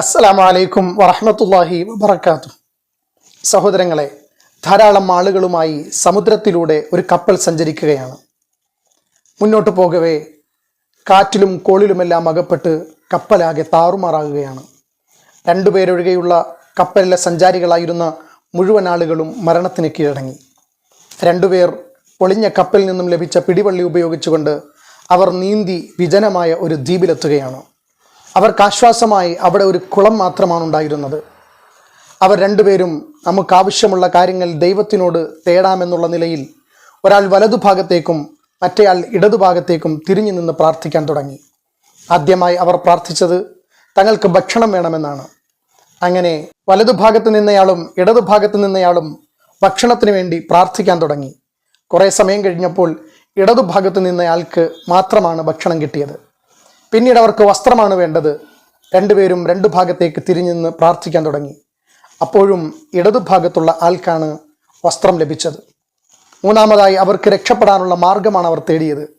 അസ്സലാമു വലൈക്കും വറഹമത്തല്ലാഹി വബർക്കാത്തു സഹോദരങ്ങളെ ധാരാളം ആളുകളുമായി സമുദ്രത്തിലൂടെ ഒരു കപ്പൽ സഞ്ചരിക്കുകയാണ്. മുന്നോട്ട് പോകവേ കാറ്റിലും കോളിലുമെല്ലാം അകപ്പെട്ട് കപ്പലാകെ താറുമാറാകുകയാണ്. രണ്ടുപേരൊഴികെയുള്ള കപ്പലിലെ സഞ്ചാരികളായിരുന്ന മുഴുവൻ ആളുകളും മരണത്തിന് കീഴടങ്ങി. രണ്ടുപേർ ഒളിഞ്ഞ കപ്പലിൽ നിന്നും ലഭിച്ച പിടിവള്ളി ഉപയോഗിച്ചുകൊണ്ട് അവർ നീന്തി വിജനമായ ഒരു ദ്വീപിലെത്തുകയാണ്. അവർക്ക് ആശ്വാസമായി അവിടെ ഒരു കുളം മാത്രമാണ് ഉണ്ടായിരുന്നത്. അവർ രണ്ടുപേരും നമുക്ക് ആവശ്യമുള്ള കാര്യങ്ങൾ ദൈവത്തിനോട് തേടാമെന്നുള്ള നിലയിൽ ഒരാൾ വലതുഭാഗത്തേക്കും മറ്റേയാൾ ഇടതുഭാഗത്തേക്കും തിരിഞ്ഞു നിന്ന് പ്രാർത്ഥിക്കാൻ തുടങ്ങി. ആദ്യമായി അവർ പ്രാർത്ഥിച്ചത് തങ്ങൾക്ക് ഭക്ഷണം വേണമെന്നാണ്. അങ്ങനെ വലതുഭാഗത്ത് നിന്നയാളും ഇടതുഭാഗത്ത് നിന്നയാളും ഭക്ഷണത്തിന് വേണ്ടി പ്രാർത്ഥിക്കാൻ തുടങ്ങി. കുറേ സമയം കഴിഞ്ഞപ്പോൾ ഇടതുഭാഗത്ത് നിന്നയാൾക്ക് മാത്രമാണ് ഭക്ഷണം കിട്ടിയത്. പിന്നീട് അവർക്ക് വസ്ത്രമാണ് വേണ്ടത്. രണ്ടുപേരും രണ്ടു ഭാഗത്തേക്ക് നിന്ന് പ്രാർത്ഥിക്കാൻ തുടങ്ങി. അപ്പോഴും ഇടതുഭാഗത്തുള്ള ആൾക്കാണ് വസ്ത്രം ലഭിച്ചത്. മൂന്നാമതായി അവർക്ക് രക്ഷപ്പെടാനുള്ള മാർഗമാണ് അവർ തേടിയത്.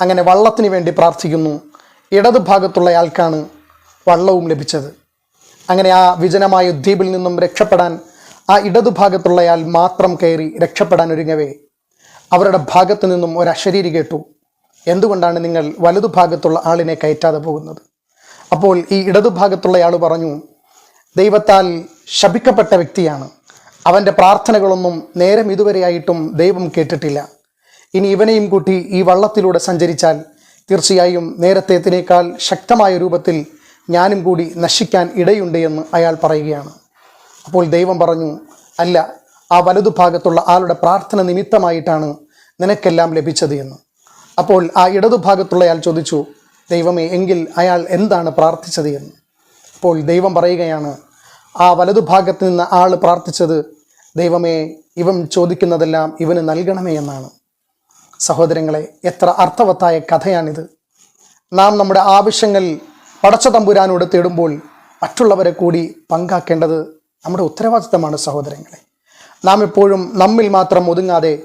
അങ്ങനെ വള്ളത്തിന് വേണ്ടി പ്രാർത്ഥിക്കുന്നു. ഇടതുഭാഗത്തുള്ള ആൾക്കാണ് വള്ളവും ലഭിച്ചത്. അങ്ങനെ ആ വിജനമായ ദ്വീപിൽ നിന്നും രക്ഷപ്പെടാൻ ആ ഇടതു ഇടതുഭാഗത്തുള്ളയാൾ മാത്രം കയറി രക്ഷപ്പെടാൻ ഒരുങ്ങവേ. അവരുടെ ഭാഗത്തു നിന്നും ഒരു അശരീരി കേട്ടു. എന്തുകൊണ്ടാണ് നിങ്ങൾ വലതുഭാഗത്തുള്ള ആളിനെ കയറ്റാതെ പോകുന്നത്? അപ്പോൾ ഈ ഇടതുഭാഗത്തുള്ളയാൾ പറഞ്ഞു ദൈവത്താൽ ശപിക്കപ്പെട്ട വ്യക്തിയാണ്. അവന്റെ പ്രാർത്ഥനകളൊന്നും നേരം ഇതുവരെയായിട്ടും ദൈവം കേട്ടിട്ടില്ല. ഇനി ഇവനെയും കൂട്ടി ഈ വള്ളത്തിലൂടെ സഞ്ചരിച്ചാൽ തീർച്ചയായും നേരത്തേത്തിനേക്കാൾ ശക്തമായ രൂപത്തിൽ ഞാനും കൂടി നശിക്കാൻ ഇടയുണ്ട് എന്ന് അയാൾ പറയുകയാണ്. അപ്പോൾ ദൈവം പറഞ്ഞു അല്ല ആ വലതുഭാഗത്തുള്ള ആളുടെ പ്രാർത്ഥന നിമിത്തമായിട്ടാണ് നിനക്കെല്ലാം ലഭിച്ചത് എന്ന്. അപ്പോൾ ആ ഇടതുഭാഗത്തുള്ള അയാൾ ചോദിച്ചു ദൈവമേ എങ്കിൽ അയാൾ എന്താണ് പ്രാർത്ഥിച്ചത് എന്ന്? അപ്പോൾ ദൈവം പറയുകയാണ് ആ വലതുഭാഗത്ത് നിന്ന് ആൾ പ്രാർത്ഥിച്ചത് ദൈവമേ ഇവൻ ചോദിക്കുന്നതെല്ലാം ഇവന് നൽകണമേ എന്നാണ്. സഹോദരങ്ങളെ എത്ര അർത്ഥവത്തായ കഥയാണിത്. നാം നമ്മുടെ ആവശ്യങ്ങൾ പടച്ച തമ്പുരാനോട് തേടുമ്പോൾ മറ്റുള്ളവരെ കൂടി പങ്കാക്കേണ്ടത് നമ്മുടെ ഉത്തരവാദിത്തമാണ് സഹോദരങ്ങളെ. നാം എപ്പോഴും നമ്മിൽ മാത്രം ഒതുങ്ങാതെ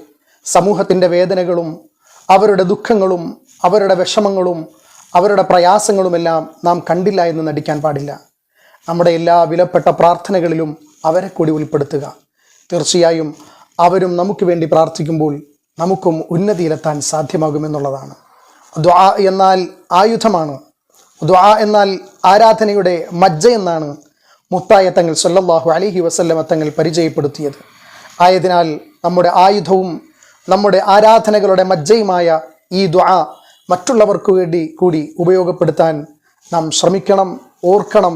സമൂഹത്തിന്റെ വേദനകളും അവരുടെ ദുഃഖങ്ങളും അവരുടെ വിഷമങ്ങളും അവരുടെ പ്രയാസങ്ങളുമെല്ലാം നാം കണ്ടില്ല എന്ന് നടിക്കാൻ പാടില്ല. നമ്മുടെ എല്ലാ വിലപ്പെട്ട പ്രാർത്ഥനകളിലും അവരെ കൂടി ഉൾപ്പെടുത്തുക. തീർച്ചയായും അവരും നമുക്ക് വേണ്ടി പ്രാർത്ഥിക്കുമ്പോൾ നമുക്കും ഉന്നതിയിലെത്താൻ സാധ്യമാകുമെന്നുള്ളതാണ് ദ്വാ എന്നാൽ ആയുധമാണ്. ദ്വാ എന്നാൽ ആരാധനയുടെ മജ്ജ എന്നാണ് മുത്തായ തങ്ങൾ സല്ലല്ലാഹു അലൈഹി വസല്ലമ തങ്ങൾ പരിചയപ്പെടുത്തിയത്. ആയതിനാൽ നമ്മുടെ ആയുധവും നമ്മുടെ ആരാധനകളുടെ മജ്ജയുമായ ഈ ദ്വാ മറ്റുള്ളവർക്ക് വേണ്ടി കൂടി ഉപയോഗപ്പെടുത്താൻ നാം ശ്രമിക്കണം ഓർക്കണം.